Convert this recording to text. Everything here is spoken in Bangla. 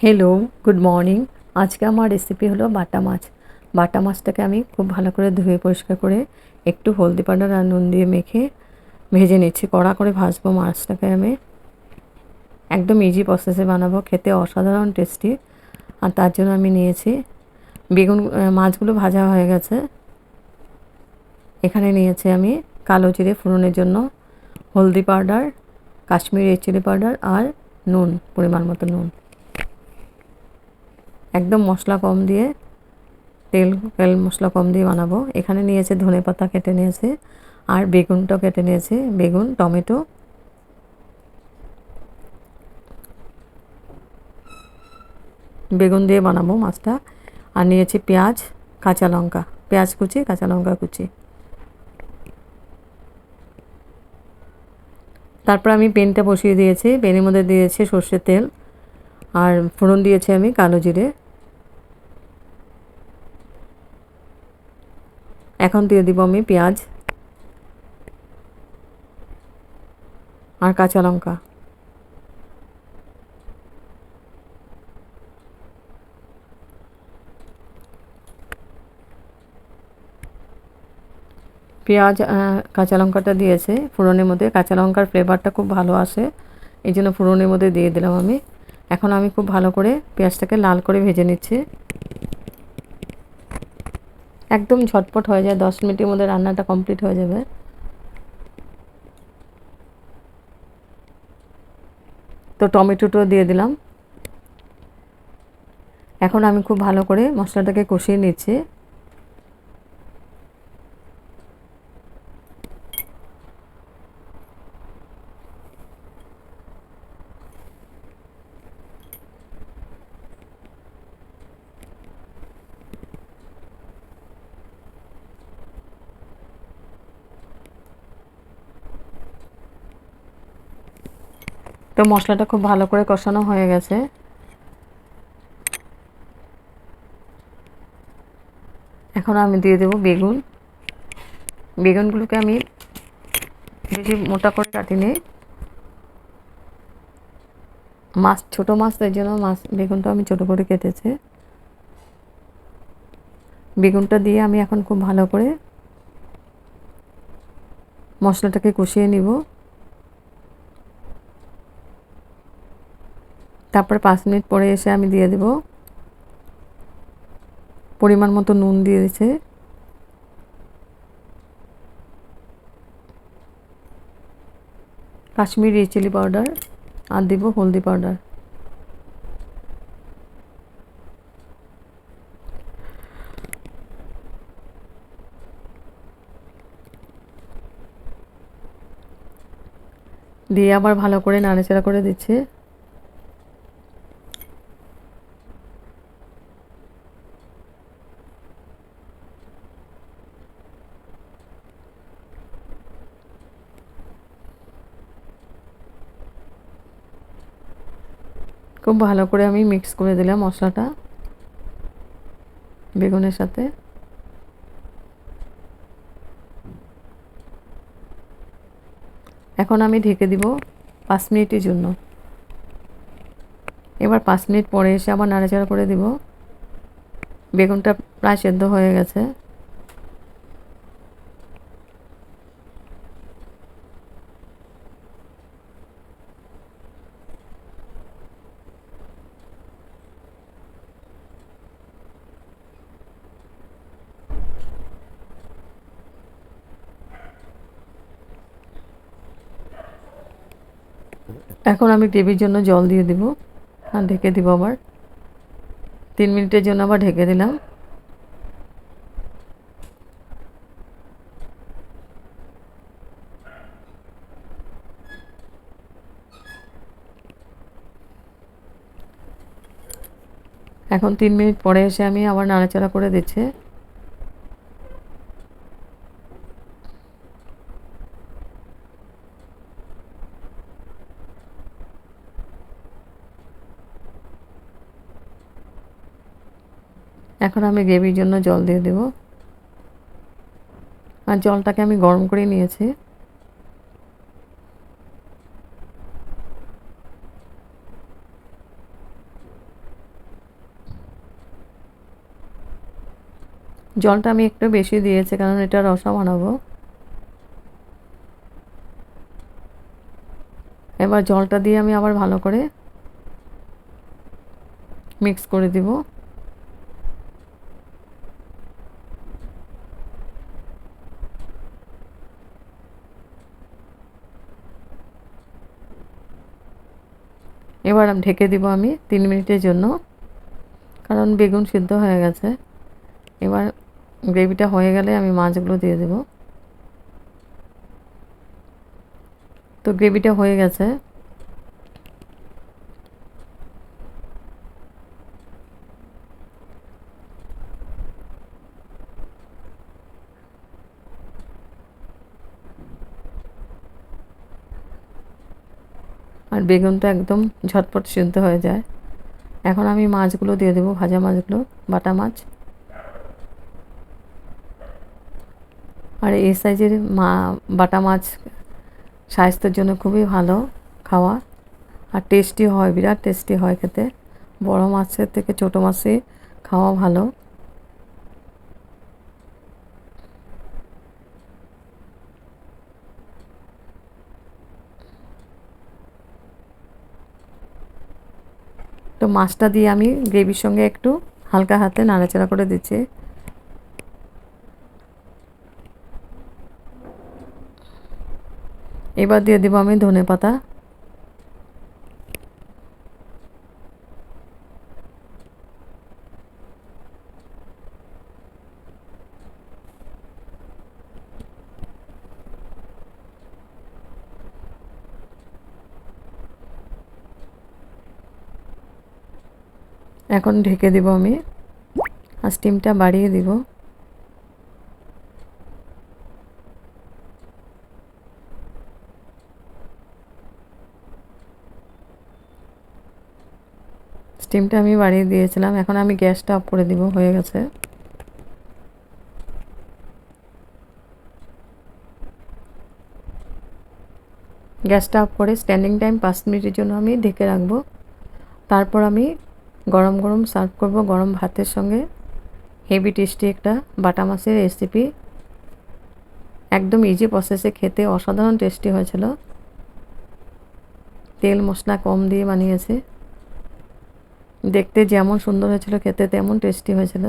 হ্যালো গুড মর্নিং আজকে আমার রেসিপি হলো বাটা মাছ। বাটা মাছটাকে আমি খুব ভালো করে ধুয়ে পরিষ্কার করে একটু হলদি পাউডার আর নুন দিয়ে মেখে ভেজে নিচ্ছি। কড়া করে ভাজবো মাছটাকে আমি। একদম ইজি প্রসেসে বানাবো, খেতে অসাধারণ টেস্টি আর তার জন্য আমি নিয়েছি বেগুন মাছগুলো ভাজা হয়ে গেছে। এখানে নিয়েছি আমি কালো জিরে ফোড়নের জন্য হলদি পাউডার, কাশ্মীরি চিলি পাউডার আর নুন, পরিমাণ মতো নুন। একদম মশলা কম দিয়ে, তেল তেল মশলা কম দিয়ে বানাবো। এখানে নিয়েছে ধনে পাতা কেটে নিয়েছে, আর বেগুনটা কেটে নিয়েছে। বেগুন, টমেটো। বেগুন দিয়ে বানাবো মাছটা। আর নিয়েছি পেঁয়াজ, কাঁচা লঙ্কা। পেঁয়াজ কুচি, কাঁচা লঙ্কা কুচি। তারপর আমি পেনটা বসিয়ে দিয়েছি। পেনের মধ্যে দিয়েছি সর্ষের তেল। আর ফোড়ন দিয়েছি আমি কালো জিরে। এখন দিয়ে দিব আমি পেঁয়াজ আর কাঁচা লঙ্কা। পেঁয়াজ কাঁচা লঙ্কাটা দিয়েছে, ফোড়নের মধ্যে। কাঁচা লঙ্কার ফ্লেভারটা খুব ভালো আসে, এই জন্য ফোড়নের মধ্যে দিয়ে দিলাম আমি। এখন আমি খুব ভালো করে পেঁয়াজটাকে লাল করে ভেজে নিচ্ছি। একদম ঝটপট হয়ে যায়, দশ মিনিটের মধ্যে রান্নাটা কমপ্লিট হয়ে যাবে। তো টমেটোটো দিয়ে দিলাম। এখন আমি খুব ভালো করে মশলাটাকে কষিয়ে নিচ্ছি। তো মশলাটা খুব ভালো করে কষানো হয়ে গেছে। এখন আমি দিয়ে দেবো বেগুন। বেগুনগুলোকে আমি বেশি মোটা করে কাটিনি। মাছ, ছোটো মাছ, তাই জন্য মাছ, বেগুনটা আমি ছোটো করে কেটেছি। বেগুনটা দিয়ে আমি এখন খুব ভালো করে মশলাটাকে কষিয়ে নিব। তারপরে পাঁচ মিনিট পরে এসে আমি দিয়ে দেব। পরিমাণ মতো নুন দিয়ে দিয়েছে কাশ্মীরি চিলি পাউডার আর দিব হলদি পাউডার। দিয়ে আবার ভালো করে নাড়াচাড়া করে দিচ্ছে। খুব ভালো করে আমি মিক্স করে দিলাম মশলাটা, বেগুনের সাথে। এখন আমি ঢেকে দিব পাঁচ মিনিটের জন্য। এবার পাঁচ মিনিট পরে এসে আবার নাড়াচাড়া করে দিব। বেগুনটা প্রায় সেদ্ধ হয়ে গেছে। এখন আমি গ্রেভির জন্য জল দিয়ে দিব আর ঢেকে দিব আবার। তিন মিনিটের জন্য আবার ঢেকে দিলাম। এখন তিন মিনিট পরে এসে আমি আবার নাড়াচাড়া করে দিচ্ছি। এখন আমি গ্রেভির জন্য জল দিয়ে দেব। আর জলটাকে আমি গরম করে নিয়েছি। জলটা আমি একটু বেশি দিয়েছি, কারণ এটা রসা বানাবো। এবার জলটা দিয়ে আমি আবার ভালো করে মিক্স করে দিব। এবার আমি ঢেকে দিব আমি তিন মিনিটের জন্য, কারণ বেগুন সিদ্ধ হয়ে গেছে। এবার গ্রেভিটা হয়ে গেলে আমি মাছগুলো দিয়ে দেব। তো গ্রেভিটা হয়ে গেছে। আর বেগুনটা একদম ঝটপট সিদ্ধ হয়ে যায়। এখন আমি মাছগুলো দিয়ে দেবো, ভাজা মাছগুলো, বাটা মাছ। আর এই সাইজের মা, বাটা মাছ স্বাস্থ্যের জন্য খুবই ভালো খাওয়া। আর টেস্টি হয়, বিরাট টেস্টি হয় খেতে। বড় মাছের থেকে ছোটো মাছই খাওয়া ভালো। তো মাছটা দিয়ে আমি গ্রেভির সঙ্গে একটু হালকা হাতে নাড়াচাড়া করে দিচ্ছি। এবার দিয়ে দেবো আমি ধনে পাতা এখন ঢেকে দিব আমি। আর স্টিমটা বাড়িয়ে দিব। স্টিমটা আমি বাড়িয়ে দিয়েছিলাম। এখন আমি গ্যাসটা অফ করে দিব, হয়ে গেছে। গ্যাসটা অফ করে স্ট্যান্ডিং টাইম পাঁচ মিনিটের জন্য আমি ঢেকে রাখব। তারপর আমি গরম গরম সার্ভ করব, গরম ভাতের সঙ্গে। হেভি টেস্টি একটা বাটা মাছের রেসিপি একদম ইজি প্রসেসে খেতে অসাধারণ টেস্টি হয়েছিল। তেল মশলা কম দিয়ে বানিয়েছে। দেখতে যেমন সুন্দর হয়েছিল, খেতে তেমন টেস্টি হয়েছিল।